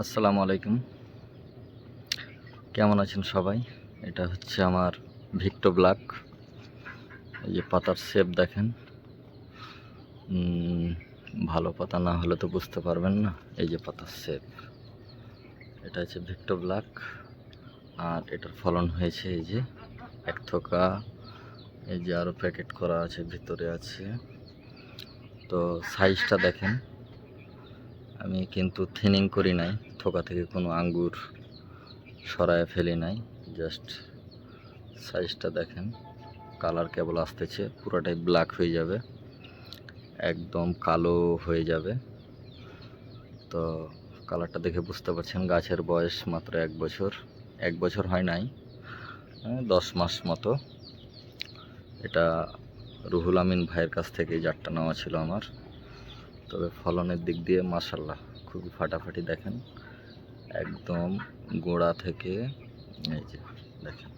আসসালামু আলাইকুম। কেমন আছেন সবাই? এটা হচ্ছে আমার ভিক্টো ব্ল্যাক। এই যে পাতার শেপ দেখেন। ভালো পাতা না হলে তো বুঝতে পারবেন না। এই যে পাতার শেপ। এটা হচ্ছে ভিক্টো ব্ল্যাক। আর এটার ফলন হয়েছে এই যে এক থোকা। এই যে আরও প্যাকেট করা আছে, ভিতরে আছে। তো সাইজটা দেখেন। আমি কিন্তু থিনিং করি নাই থোকা থেকে কোনো আঙ্গুর সরায় ফেলি নাই জাস্ট সাইজটা দেখেন কালার কেবল আসতেছে পুরোটাই ব্ল্যাক হয়ে যাবে একদম কালো হয়ে যাবে। তো কালারটা দেখে বুঝতে পারছেন গাছের বয়স মাত্র এক বছর এক বছর হয় নাই হ্যাঁ, দশ মাস মতো। এটা রুহুল আমিন ভাইয়ের কাছ থেকে জাতটা নেওয়া ছিল আমার। তবে ফলনের দিক দিয়ে মাসাল্লাহ খুবই ফাটাফাটি দেখেন। একদম গোড়া থেকে এই যে দেখেন,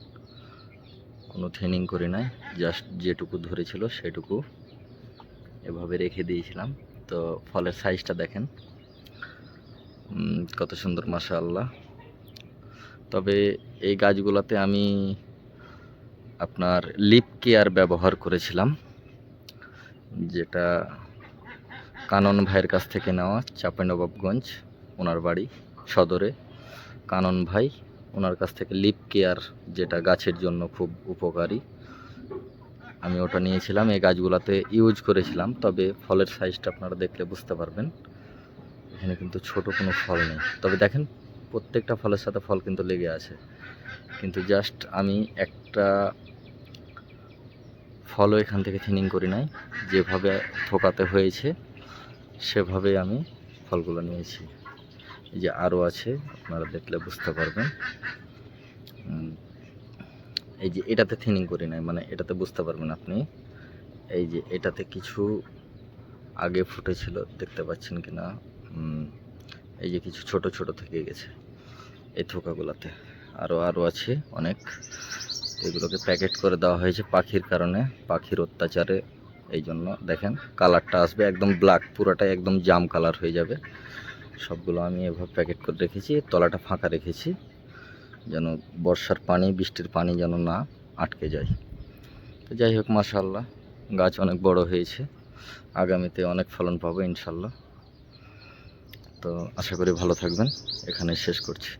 কোনো থ্রেনিং করি নাই, জাস্ট যেটুকু ধরেছিল সেটুকু এভাবে রেখে দিয়েছিলাম। তো ফলের সাইজটা দেখেন কত সুন্দর মাশাআল্লাহ। তবে এই গাছগুলোতে আমি আপনার লিপ কেয়ার ব্যবহার করেছিলাম, যেটা কানন ভাইয়ের কাছ থেকে নেওয়া চাঁপাইনবাবগঞ্জ, ওনার বাড়ি সদরে। কানন ভাই, ওনার কাছ থেকে লিপ কেয়ার যেটা গাছের জন্য খুব উপকারী। আমি ওটা নিয়েছিলাম, এই গাছগুলোতে ইউজ করেছিলাম, তবে ফলের সাইজটা আপনারা দেখলে বুঝতে পারবেন। এখানে কিন্তু ছোট কোনো ফল নেই। তবে দেখেন, প্রত্যেকটা ফলের সাথে ফল কিন্তু লেগে আছে। কিন্তু জাস্ট আমি একটা ফলও এখান থেকে থিনিং করি নাই। যেভাবে থোকাতে হয়েছে সেভাবে আমি ফলগুলো নিয়েছি। এই যে আরও আছে, আপনারা দেখলে বুঝতে পারবেন। এই যে এটাতে থিনিং করি নাই মানে এটাতে বুঝতে পারবেন আপনি। এই যে এটাতে কিছু আগে ফুটেছিল, দেখতে পাচ্ছেন কি না এই যে কিছু ছোট ছোট থেকে গেছে এই থোকাগুলোতে। আরও আরও আছে অনেক। এগুলোকে প্যাকেট করে দেওয়া হয়েছে পাখির কারণে, পাখির অত্যাচারে এই জন্য দেখেন কালারটা আসবে একদম ব্ল্যাক পুরোটাই একদম জাম কালার হয়ে যাবে। সবগুলো আমি এভাবে প্যাকেট করে রেখেছি, তলাটা ফাঁকা রেখেছি, যেন বর্ষার পানি, বৃষ্টির পানি যেন না আটকে যায়। তো যাই হোক মাশাল্লাহ গাছ অনেক বড় হয়েছে, আগামীতে অনেক ফলন পাবো ইনশাল্লাহ তো আশা করি ভালো থাকবেন এখানে শেষ করছি।